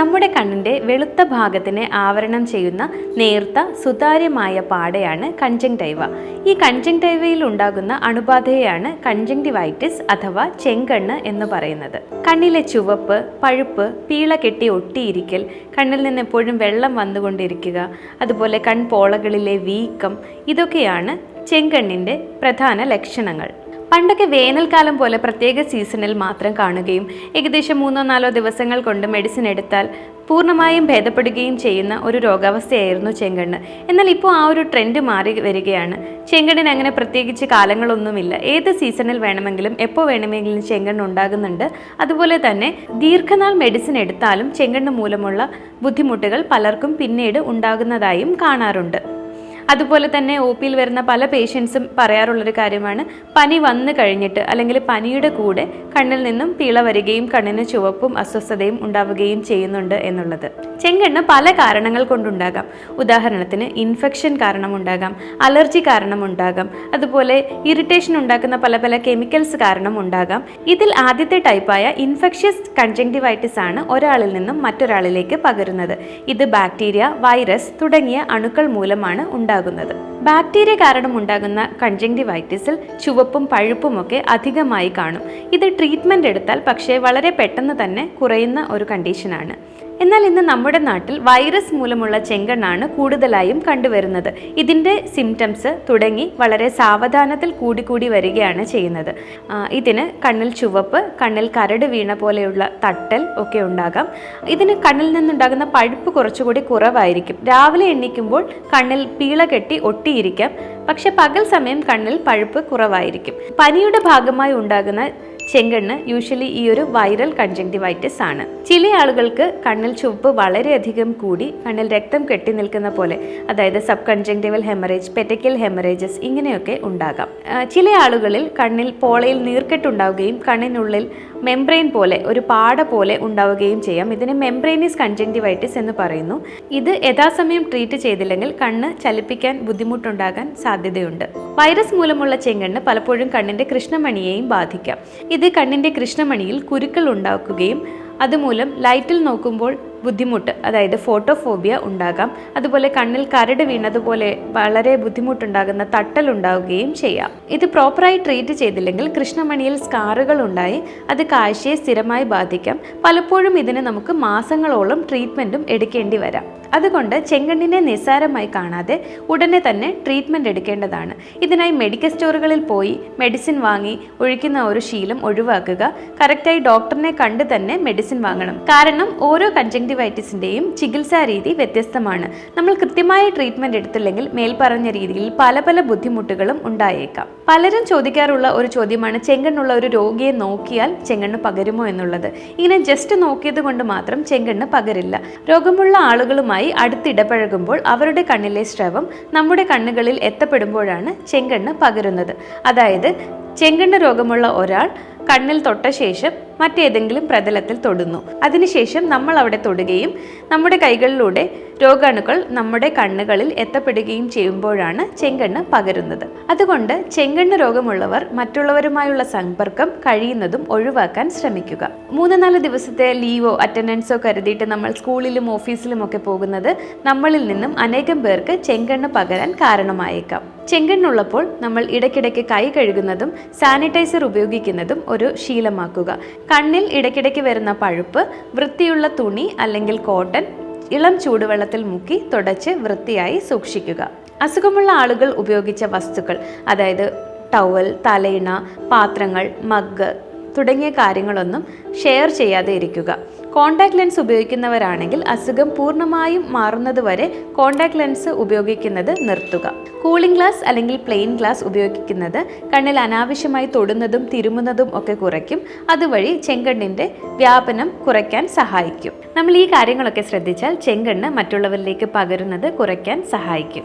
നമ്മുടെ കണ്ണിന്റെ വെളുത്ത ഭാഗത്തിനെ ആവരണം ചെയ്യുന്ന നേർത്ത സുതാര്യമായ പാടയാണ് കൺജങ്ടൈവ ഈ കൺജങ്ടൈവയിൽ ഉണ്ടാകുന്ന അണുബാധയെയാണ് കൺജങ്ടിവൈറ്റിസ് അഥവാ ചെങ്കണ്ണ് എന്ന് പറയുന്നത്. കണ്ണിലെ ചുവപ്പ് പഴുപ്പ് പീള കെട്ടി ഒട്ടിയിരിക്കൽ കണ്ണിൽ നിന്ന് എപ്പോഴും വെള്ളം വന്നുകൊണ്ടിരിക്കുക അതുപോലെ കൺപോളകളിലെ വീക്കം ഇതൊക്കെയാണ് ചെങ്കണ്ണിന്റെ പ്രധാന ലക്ഷണങ്ങൾ. പണ്ടൊക്കെ വേനൽക്കാലം പോലെ പ്രത്യേക സീസണിൽ മാത്രം കാണുകയും ഏകദേശം മൂന്നോ നാലോ ദിവസങ്ങൾ കൊണ്ട് മെഡിസിൻ എടുത്താൽ പൂർണമായും ഭേദപ്പെടുകയും ചെയ്യുന്ന ഒരു രോഗാവസ്ഥയായിരുന്നു ചെങ്കണ്ണ്. എന്നാൽ ഇപ്പോൾ ആ ഒരു ട്രെൻഡ് മാറി വരികയാണ്. ചെങ്കണ്ണിന് അങ്ങനെ പ്രത്യേകിച്ച് കാലങ്ങളൊന്നുമില്ല. ഏത് സീസണിൽ വേണമെങ്കിലും എപ്പോൾ വേണമെങ്കിലും ചെങ്കണ്ണ് ഉണ്ടാകുന്നുണ്ട്. അതുപോലെ തന്നെ ദീർഘനാൾ മെഡിസിൻ എടുത്താലും ചെങ്കണ്ണ് മൂലമുള്ള ബുദ്ധിമുട്ടുകൾ പലർക്കും പിന്നീട് ഉണ്ടാകുന്നതായും കാണാറുണ്ട്. അതുപോലെ തന്നെ ഒ പിയിൽ വരുന്ന പല പേഷ്യൻസും പറയാറുള്ളൊരു കാര്യമാണ് പനി വന്നു കഴിഞ്ഞിട്ട് അല്ലെങ്കിൽ പനിയുടെ കൂടെ കണ്ണിൽ നിന്നും പിള വരികയും കണ്ണിന് ചുവപ്പും അസ്വസ്ഥതയും ഉണ്ടാവുകയും ചെയ്യുന്നുണ്ട് എന്നുള്ളത്. ചെങ്കണ്ണ് പല കാരണങ്ങൾ കൊണ്ടുണ്ടാകാം. ഉദാഹരണത്തിന് ഇൻഫെക്ഷൻ കാരണമുണ്ടാകാം അലർജി കാരണമുണ്ടാകാം അതുപോലെ ഇറിറ്റേഷൻ ഉണ്ടാക്കുന്ന പല പല കെമിക്കൽസ് കാരണം ഉണ്ടാകാം ഇതിൽ ആദ്യത്തെ ടൈപ്പായ ഇൻഫെക്ഷ്യസ് കൺജങ്ടിവൈറ്റിസ് ആണ് ഒരാളിൽ നിന്നും മറ്റൊരാളിലേക്ക് പകരുന്നത്. ഇത് ബാക്ടീരിയ വൈറസ് തുടങ്ങിയ അണുക്കൾ മൂലമാണ് ഉണ്ടാകുന്നത്. ബാക്ടീരിയ കാരണം ഉണ്ടാകുന്ന കൺജങ്ടിവൈറ്റിസിൽ ചുവപ്പും പഴുപ്പും ഒക്കെ അധികമായി കാണും. ഇത് ട്രീറ്റ്മെന്റ് എടുത്താൽ പക്ഷേ വളരെ പെട്ടെന്ന് തന്നെ കുറയുന്ന ഒരു കണ്ടീഷനാണ്. എന്നാൽ ഇന്ന് നമ്മുടെ നാട്ടിൽ വൈറസ് മൂലമുള്ള ചെങ്കണ്ണാണ് കൂടുതലായും കണ്ടുവരുന്നത്. ഇതിന്റെ സിംറ്റംസ് തുടങ്ങി വളരെ സാവധാനത്തിൽ കൂടിക്കൂടി വരികയാണ് ചെയ്യുന്നത്. ഇതിന് കണ്ണിൽ ചുവപ്പ് കണ്ണിൽ കരട് വീണ പോലെയുള്ള തട്ടൽ ഒക്കെ ഉണ്ടാകാം. ഇതിന് കണ്ണിൽ നിന്നുണ്ടാകുന്ന പഴുപ്പ് കുറച്ചുകൂടി കുറവായിരിക്കും. രാവിലെ എണ്ണിക്കുമ്പോൾ കണ്ണിൽ പീള കെട്ടി ഒട്ടിയിരിക്കാം. പക്ഷെ പകൽ സമയം കണ്ണിൽ പഴുപ്പ് കുറവായിരിക്കും. പനിയുടെ ഭാഗമായി ഉണ്ടാകുന്ന ചെങ്കണ്ണ് യൂഷ്വലി ഈ ഒരു വൈറൽ കൺജങ്ടിവൈറ്റിസ് ആണ്. ചില ആളുകൾക്ക് കണ്ണിൽ ചുവപ്പ് വളരെയധികം കൂടി കണ്ണിൽ രക്തം കെട്ടി നിൽക്കുന്ന പോലെ അതായത് സബ് കൺജങ്ടിവൽ ഹെമറേജ് പെറ്റക്കൽ ഹെമറേജസ് ഇങ്ങനെയൊക്കെ ഉണ്ടാകാം. ചില ആളുകളിൽ കണ്ണിൽ പോളയിൽ നീർക്കെട്ടുണ്ടാവുകയും കണ്ണിനുള്ളിൽ മെംബ്രെയിൻ പോലെ ഒരു പാട പോലെ ഉണ്ടാവുകയും ചെയ്യാം. ഇതിനെ മെംബ്രെയിനിസ് കൺജെന്റിവൈറ്റിസ് എന്ന് പറയുന്നു. ഇത് യഥാസമയം ട്രീറ്റ് ചെയ്തില്ലെങ്കിൽ കണ്ണ് ചലിപ്പിക്കാൻ ബുദ്ധിമുട്ടുണ്ടാകാൻ സാധ്യതയുണ്ട്. വൈറസ് മൂലമുള്ള ചെങ്കണ്ണ് പലപ്പോഴും കണ്ണിന്റെ കൃഷ്ണമണിയെയും ബാധിക്കാം. ഇത് കണ്ണിന്റെ കൃഷ്ണമണിയിൽ കുരുക്കൾ ഉണ്ടാക്കുകയും അതുമൂലം ലൈറ്റിൽ നോക്കുമ്പോൾ ബുദ്ധിമുട്ട്. അതായത് ഫോട്ടോഫോബിയ ഉണ്ടാകാം. അതുപോലെ കണ്ണിൽ കരട് വീണതുപോലെ വളരെ ബുദ്ധിമുട്ടുണ്ടാകുന്ന തട്ടൽ ഉണ്ടാവുകയും ചെയ്യാം. ഇത് പ്രോപ്പറായി ട്രീറ്റ് ചെയ്തില്ലെങ്കിൽ കൃഷ്ണമണിയിൽ സ്കാറുകൾ ഉണ്ടായി അത് കാഴ്ചയെ സ്ഥിരമായി ബാധിക്കാം. പലപ്പോഴും ഇതിന് നമുക്ക് മാസങ്ങളോളം ട്രീറ്റ്മെന്റും എടുക്കേണ്ടി വരാം. അതുകൊണ്ട് ചെങ്കണ്ണിനെ നിസ്സാരമായി കാണാതെ ഉടനെ തന്നെ ട്രീറ്റ്മെന്റ് എടുക്കേണ്ടതാണ്. ഇതിനായി മെഡിക്കൽ സ്റ്റോറുകളിൽ പോയി മെഡിസിൻ വാങ്ങി ഒഴിക്കുന്ന ഒരു ശീലം ഒഴിവാക്കുക. കറക്റ്റായി ഡോക്ടറിനെ കണ്ട് തന്നെ മെഡിസിൻ വാങ്ങണം. കാരണം ഓരോ കൺജങ്ടിവൈറ്റിസിന്റെയും ചികിത്സാ രീതി വ്യത്യസ്തമാണ്. നമ്മൾ കൃത്യമായ ട്രീറ്റ്മെന്റ് എടുത്തില്ലെങ്കിൽ മേൽപ്പറഞ്ഞ രീതിയിൽ പല പല ബുദ്ധിമുട്ടുകളും ഉണ്ടായേക്കാം. പലരും ചോദിക്കാറുള്ള ഒരു ചോദ്യമാണ് ചെങ്കണ്ണുള്ള ഒരു രോഗിയെ നോക്കിയാൽ ചെങ്കണ്ണ് പകരുമോ എന്നുള്ളത്? ഇങ്ങനെ ജസ്റ്റ് നോക്കിയത് കൊണ്ട് മാത്രം ചെങ്കണ്ണ് പകരില്ല. രോഗമുള്ള ആളുകളുമായി അടുത്തിടപഴകുമ്പോൾ അവരുടെ കണ്ണിലെ സ്രവം നമ്മുടെ കണ്ണുകളിൽ എത്തപ്പെടുമ്പോഴാണ് ചെങ്കണ്ണ് പകരുന്നത്. അതായത് ചെങ്കണ്ണ് രോഗമുള്ള ഒരാൾ കണ്ണിൽ തൊട്ട ശേഷം മറ്റേതെങ്കിലും പ്രതലത്തിൽ തൊടുന്നു. അതിനുശേഷം നമ്മൾ അവിടെ തൊടുകയും നമ്മുടെ കൈകളിലൂടെ രോഗാണുക്കൾ നമ്മുടെ കണ്ണുകളിൽ എത്തപ്പെടുകയും ചെയ്യുമ്പോഴാണ് ചെങ്കണ്ണ് പകരുന്നത്. അതുകൊണ്ട് ചെങ്കണ്ണ് രോഗമുള്ളവർ മറ്റുള്ളവരുമായുള്ള സമ്പർക്കം കഴിയുന്നതും ഒഴിവാക്കാൻ ശ്രമിക്കുക. മൂന്ന് നാല് ദിവസത്തെ ലീവോ അറ്റൻഡൻസോ കരുതിയിട്ട് നമ്മൾ സ്കൂളിലും ഓഫീസിലും ഒക്കെ പോകുന്നത് നമ്മളിൽ നിന്നും അനേകം പേർക്ക് ചെങ്കണ്ണ് പകരാൻ കാരണമായേക്കാം. ചെങ്കണ്ണുള്ളപ്പോൾ നമ്മൾ ഇടയ്ക്കിടയ്ക്ക് കൈ കഴുകുന്നതും സാനിറ്റൈസർ ഉപയോഗിക്കുന്നതും ഒരു ശീലമാക്കുക. കണ്ണിൽ ഇടയ്ക്കിടയ്ക്ക് വരുന്ന പഴുപ്പ് വൃത്തിയുള്ള തുണി അല്ലെങ്കിൽ കോട്ടൺ ഇളം ചൂടുവെള്ളത്തിൽ മുക്കി തുടച്ച് വൃത്തിയായി സൂക്ഷിക്കുക. അസുഖമുള്ള ആളുകൾ ഉപയോഗിച്ച വസ്തുക്കൾ അതായത് ടവൽ തലയിണ പാത്രങ്ങൾ മഗ് തുടങ്ങിയ കാര്യങ്ങളൊന്നും ഷെയർ ചെയ്യാതെ ഇരിക്കുക. കോണ്ടാക്ട് ലെൻസ് ഉപയോഗിക്കുന്നവരാണെങ്കിൽ അസുഖം പൂർണമായും മാറുന്നതുവരെ കോണ്ടാക്ട് ലെൻസ് ഉപയോഗിക്കുന്നത് നിർത്തുക. കൂളിംഗ് ഗ്ലാസ് അല്ലെങ്കിൽ പ്ലെയിൻ ഗ്ലാസ് ഉപയോഗിക്കുന്നത് കണ്ണിൽ അനാവശ്യമായി തൊടുന്നതും തിരുമുന്നതും ഒക്കെ കുറയ്ക്കും. അതുവഴി ചെങ്കണ്ണിന്റെ വ്യാപനം കുറയ്ക്കാൻ സഹായിക്കും. നമ്മൾ ഈ കാര്യങ്ങളൊക്കെ ശ്രദ്ധിച്ചാൽ ചെങ്കണ്ണ് മറ്റുള്ളവരിലേക്ക് പകരുന്നത് കുറയ്ക്കാൻ സഹായിക്കും.